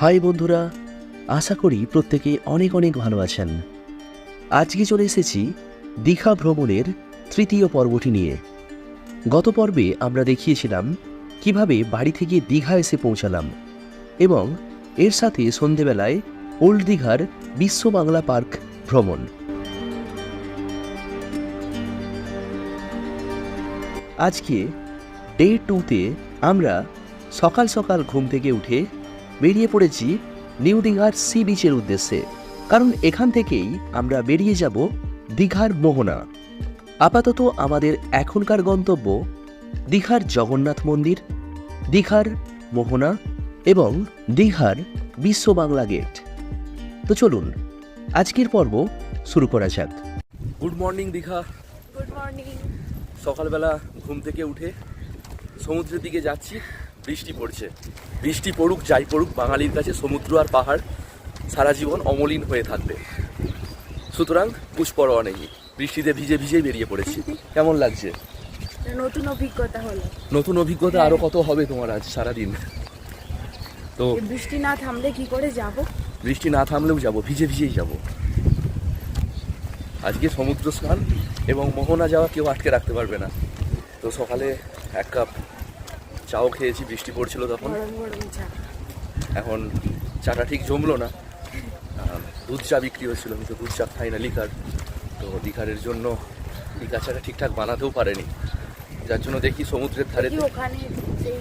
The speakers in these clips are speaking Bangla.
হাই বন্ধুরা, আশা করি প্রত্যেকে অনেক অনেক ভালো আছেন। আজকে চলে এসেছি দীঘা ভ্রমণের তৃতীয় পর্বটি নিয়ে। গত পর্বে আমরা দেখিয়েছিলাম কীভাবে বাড়ি থেকে দীঘা এসে পৌঁছালাম এবং এর সাথে সন্ধেবেলায় ওল্ড দীঘার বিশ্ব বাংলা পার্ক ভ্রমণ। আজকে ডে টুতে আমরা সকাল সকাল ঘুম থেকে উঠে বেরিয়ে পড়েছি নিউ দীঘার সি বিচের উদ্দেশ্যে। কারণ এখান থেকেই আমরা বেরিয়ে যাব দীঘার মোহনা। আপাতত আমাদের এখনকার গন্তব্য দীঘার জগন্নাথ মন্দির দীঘার মোহনা এবং দীঘার বিশ্ব বাংলা গেট। তো চলুন আজকের পর্ব শুরু করা যাক। Good morning Digha. Good morning. সকালবেলা ঘুম থেকে উঠে সমুদ্রের দিকে যাচ্ছি। বৃষ্টি পড়ছে। বৃষ্টি পড়ুক যাই পড়ুক বাঙালির কাছে সমুদ্র আর পাহাড় সারা জীবন অমলিন হয়ে থাকবে। সুতরাং পুষ্পরোয়া নেই। বৃষ্টিতে ভিজে ভিজেই বেরিয়ে পড়েছি। কেমন লাগছে? নতুন অভিজ্ঞতা হলো। নতুন অভিজ্ঞতা আরও কত হবে তোমার আজ সারাদিন? তো বৃষ্টি না থামলে কি করে যাব? বৃষ্টি না থামলেও যাব ভিজে ভিজেই যাব। আজকে সমুদ্র স্নান এবং মোহনা যাওয়া কেউ আটকে রাখতে পারবে না। তো সকালে এক কাপ চাও খেয়েছি বৃষ্টি পড়ছিল তখন। এখন চাটা ঠিক জমলো না। দুধ চা বিক্রি হচ্ছিল আমি তো দুধ চা খাই না লিকার তো লিকারের জন্য লিকার চাটা ঠিকঠাক বানাতেও পারেনি। যার জন্য দেখি সমুদ্রের ধারে কি ওখানে সেই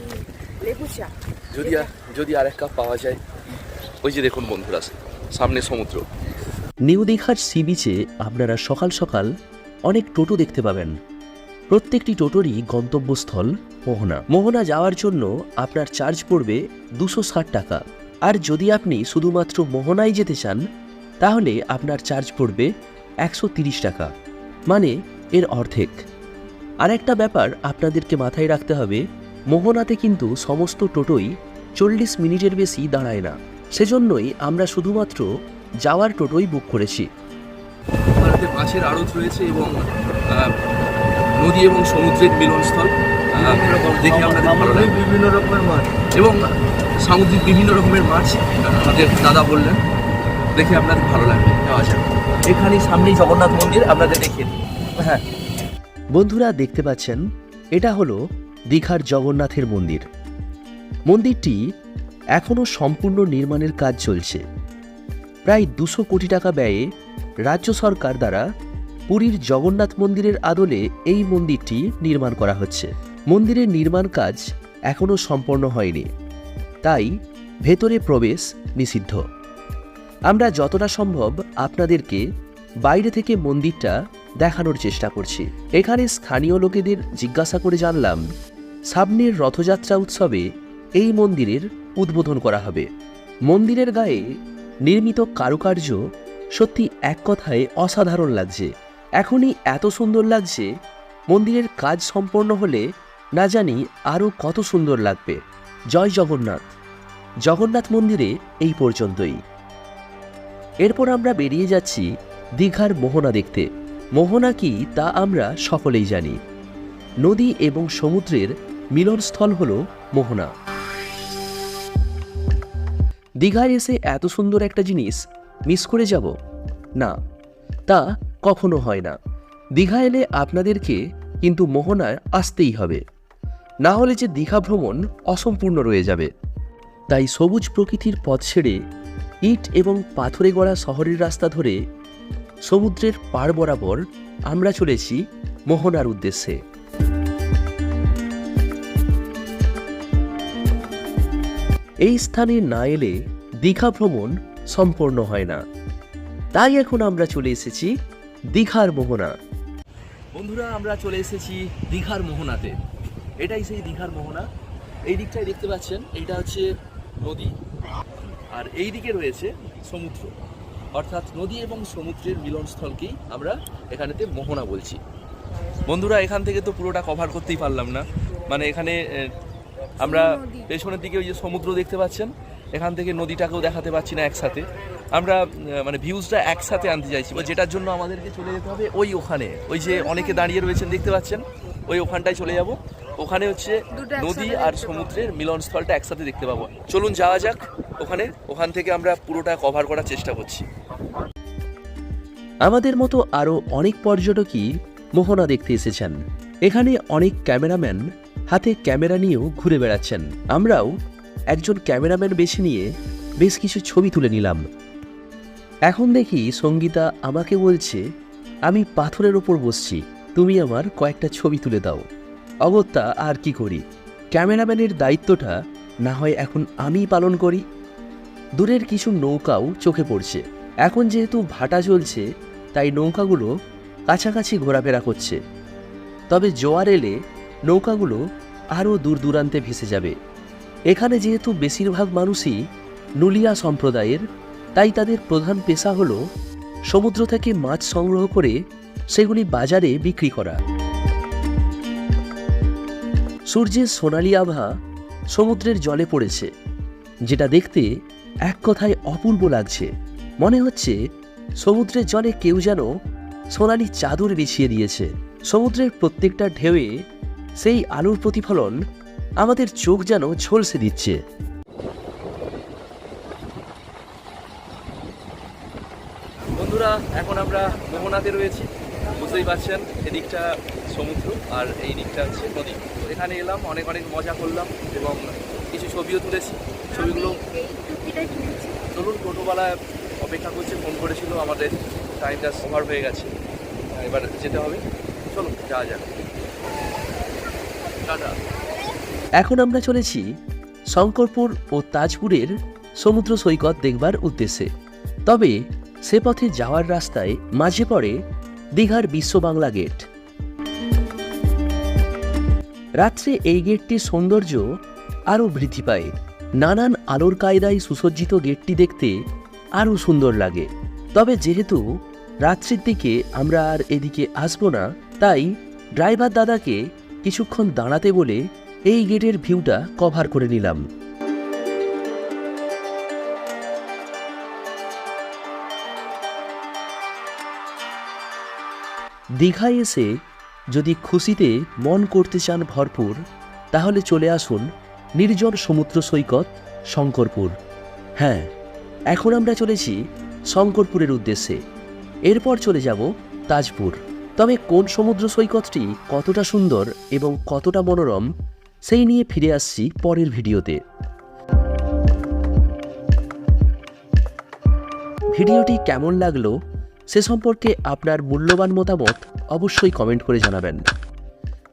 লেবু চা। যদি যদি আর এক কাপ পাওয়া যায়। ওই যে দেখুন বন্ধুরা সামনে সমুদ্র। নিউ দীঘার সি বিচে আপনারা সকাল সকাল অনেক টোটো দেখতে পাবেন। প্রত্যেকটি টোটোরই গন্তব্যস্থল মোহনা। মোহনা যাওয়ার জন্য আপনার চার্জ পড়বে দুশো ষাট টাকা। আর যদি আপনি শুধুমাত্র মোহনায় যেতে চান, তাহলে আপনার চার্জ পড়বে একশো তিরিশ টাকা। মানে এর অর্ধেক। আর একটা ব্যাপার আপনাদেরকে মাথায় রাখতে হবে, মোহনাতে কিন্তু সমস্ত টোটোই চল্লিশ মিনিটের বেশি দাঁড়ায় না। সেজন্যই আমরা শুধুমাত্র যাওয়ার টোটোই বুক করেছি। মাছের আড়ত রয়েছে এবং নদী এবং সমুদ্রের মিলনস্থল। দেখে আপনাদের ভালো লাগবে। বিভিন্ন রকমের মাছ। এবং সামুদ্রিক বিভিন্ন রকমের মাছ আমাদের দাদা বললেন। দেখে আপনাদের ভালো লাগবে। যাওয়া যাক। এখানেই সামনেই জগন্নাথ মন্দির আপনাদের দেখিয়ে দিই। হ্যাঁ। বন্ধুরা দেখতে পাচ্ছেন? এটা হলো দীঘার জগন্নাথের মন্দির। মন্দিরটি এখনও সম্পূর্ণ নির্মাণের কাজ চলছে। প্রায় দুশো কোটি টাকা ব্যয়ে রাজ্য সরকার দ্বারা পুরীর জগন্নাথ মন্দিরের আদলে এই মন্দিরটি নির্মাণ করা হচ্ছে। মন্দিরের নির্মাণ কাজ এখনও সম্পন্ন হয়নি। তাই ভেতরে প্রবেশ নিষিদ্ধ। আমরা যতটা সম্ভব আপনাদেরকে বাইরে থেকে মন্দিরটা দেখানোর চেষ্টা করছি। এখানে স্থানীয় লোকেদের জিজ্ঞাসা করে জানলাম, সামনের রথযাত্রা উৎসবে এই মন্দিরের উদ্বোধন করা হবে। মন্দিরের গায়ে নির্মিত কারুকার্য সত্যি এক কথায় অসাধারণ লাগছে। এখনই এত সুন্দর লাগছে, মন্দিরের কাজ সম্পন্ন হলে না জানি আরও কত সুন্দর লাগবে। জয় জগন্নাথ। জগন্নাথ মন্দিরে এই পর্যন্তই। এরপর আমরা বেরিয়ে যাচ্ছি দীঘার মোহনা দেখতে। মোহনা কি তা আমরা সকলেই জানি। নদী এবং সমুদ্রের মিলনস্থল হল মোহনা। দীঘায় এসে এত সুন্দর একটা জিনিস মিস করে যাব? না। তা কখনো হয় না। দীঘা এলে আপনাদেরকে কিন্তু মোহনায় আসতেই হবে। না হলে যে দীঘা ভ্রমণ অসম্পূর্ণ রয়ে যাবে। তাই সবুজ প্রকৃতির পথ ছেড়ে ইট এবং পাথরে গড়া শহরের রাস্তা ধরে সমুদ্রের পাড় বরাবর আমরা চলেছি মোহনার উদ্দেশ্যে। এই স্থানে না এলে দীঘা ভ্রমণ সম্পূর্ণ হয় না। তাই এখন আমরা চলে এসেছি দীঘার মোহনা। বন্ধুরা আমরা চলে এসেছি দীঘার মোহনাতে। এটাই সেই দীঘার মোহনা। এই দিকটাই দেখতে পাচ্ছেন এইটা হচ্ছে নদী। আর এই দিকে রয়েছে সমুদ্র। অর্থাৎ নদী এবং সমুদ্রের মিলনস্থলকেই আমরা এখানেতে মোহনা বলছি। বন্ধুরা এখান থেকে তো পুরোটা কভার করতেই পারলাম না। মানে এখানে আমরা পেছনের দিকে ওই যে সমুদ্র দেখতে পাচ্ছেন এখান থেকে নদীটাকেও দেখাতে পাচ্ছি না একসাথে। আমরা মানে ভিউজটা একসাথে আনতে চাইছি বা যেটার জন্য আমাদেরকে চলে যেতে হবে ওই ওখানে। ওই যে অনেকে দাঁড়িয়ে রয়েছেন দেখতে পাচ্ছেন? ওই ওখানটায় চলে যাব। ওখানে হচ্ছে নদী আর। সমুদ্রের মিলনস্থলটা একসাথে দেখতে পাবো। চলুন যাওয়া যাক ওখানে। ওখান থেকে আমরা পুরোটা কভার করার চেষ্টা করছি। আমাদের মতো আরও অনেক পর্যটকই মোহনা দেখতে এসেছেন। এখানে অনেক ক্যামেরাম্যান হাতে ক্যামেরা নিয়েও ঘুরে বেড়াচ্ছেন। আমরাও একজন ক্যামেরাম্যান বেছে নিয়ে বেশ কিছু ছবি তুলে নিলাম। এখন দেখি সঙ্গীতা আমাকে বলছে, আমি পাথরের ওপর বসছি, তুমি আমার কয়েকটা ছবি তুলে দাও। অগত্যা, আর কি করি? ক্যামেরাম্যানের দায়িত্বটা না হয় এখন আমিই পালন করি? দূরের কিছু নৌকাও চোখে পড়ছে। এখন যেহেতু ভাটা চলছে তাই নৌকাগুলো কাছাকাছি ঘোরাফেরা করছে। তবে জোয়ার এলে নৌকাগুলো আরও দূর দূরান্তে ভেসে যাবে। এখানে যেহেতু বেশিরভাগ মানুষই নুলিয়া সম্প্রদায়ের তাই তাদের প্রধান পেশা হলো সমুদ্র থেকে মাছ সংগ্রহ করে সেগুলি বাজারে বিক্রি করা। সূর্যের সোনালি আভা সমুদ্রের জলে পড়েছে, যেটা দেখতে এক কথায় অপূর্ব লাগছে। মনে হচ্ছে সমুদ্রের জলে কেউ যেন সোনালি চাদর বিছিয়ে দিয়েছে। সমুদ্রের প্রত্যেকটা ঢেউয়ে সেই আলোর প্রতিফলন আমাদের চোখ যেন ঝলসে দিচ্ছে বন্ধুরা এখন আমরা মোহনাতে রয়েছি। বুঝতেই পারছেন, এদিকটা সমুদ্র আর এই দিকটা হচ্ছে নদী। এখানে এলাম, অনেক অনেক মজা করলাম এবং কিছু ছবিও তুলেছি। ছবিগুলো চলুন, টোটোওয়ালা অপেক্ষা করছে, ফোন করেছিল, আমাদের টাইমটা ওভার হয়ে গেছে। এবার যেতে হবে। চলুন, যাওয়া যাক। টাটা। এখন আমরা চলেছি শঙ্করপুর ও তাজপুরের সমুদ্র সৈকত দেখবার উদ্দেশ্যে। তবে সে পথে যাওয়ার রাস্তায় মাঝে পড়ে দীঘার বিশ্ব বাংলা গেট। রাত্রে এই গেটটির সৌন্দর্য আরও বৃদ্ধি পায়। নানান আলোর কায়দায় সুসজ্জিত গেটটি দেখতে আরও সুন্দর লাগে। তবে যেহেতু রাত্রির দিকে আমরা আর এদিকে আসব না, তাই ড্রাইভার দাদাকে কিছুক্ষণ দাঁড়াতে বলে এই গেটের ভিউটা কভার করে নিলাম। দীঘায় এসে যদি খুশিতে মন করতে চান ভরপুর, তাহলে চলে আসুন নির্জন সমুদ্র সৈকত শঙ্করপুর। হ্যাঁ এখন আমরা চলেছি শঙ্করপুরের উদ্দেশ্যে। এরপর চলে যাব তাজপুর। তবে কোন সমুদ্র সৈকতটি কতটা সুন্দর এবং কতটা মনোরম, সেই নিয়ে ফিরে আসছি পরের ভিডিওতে। ভিডিওটি কেমন লাগল সে সম্পর্কে আপনার মূল্যবান মতামত অবশ্যই কমেন্ট করে জানাবেন।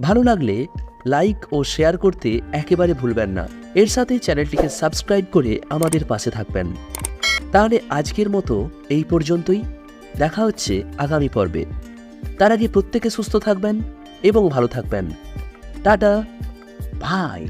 ভালো লাগলে লাইক ও শেয়ার করতে একেবারে ভুলবেন না। এর সাথে চ্যানেলটিকে সাবস্ক্রাইব করে আমাদের পাশে থাকবেন। তাহলে আজকের মতো এই পর্যন্তই। দেখা হচ্ছে আগামী পর্বে। তার আগে প্রত্যেকে সুস্থ থাকবেন এবং ভালো থাকবেন। Tata, bye.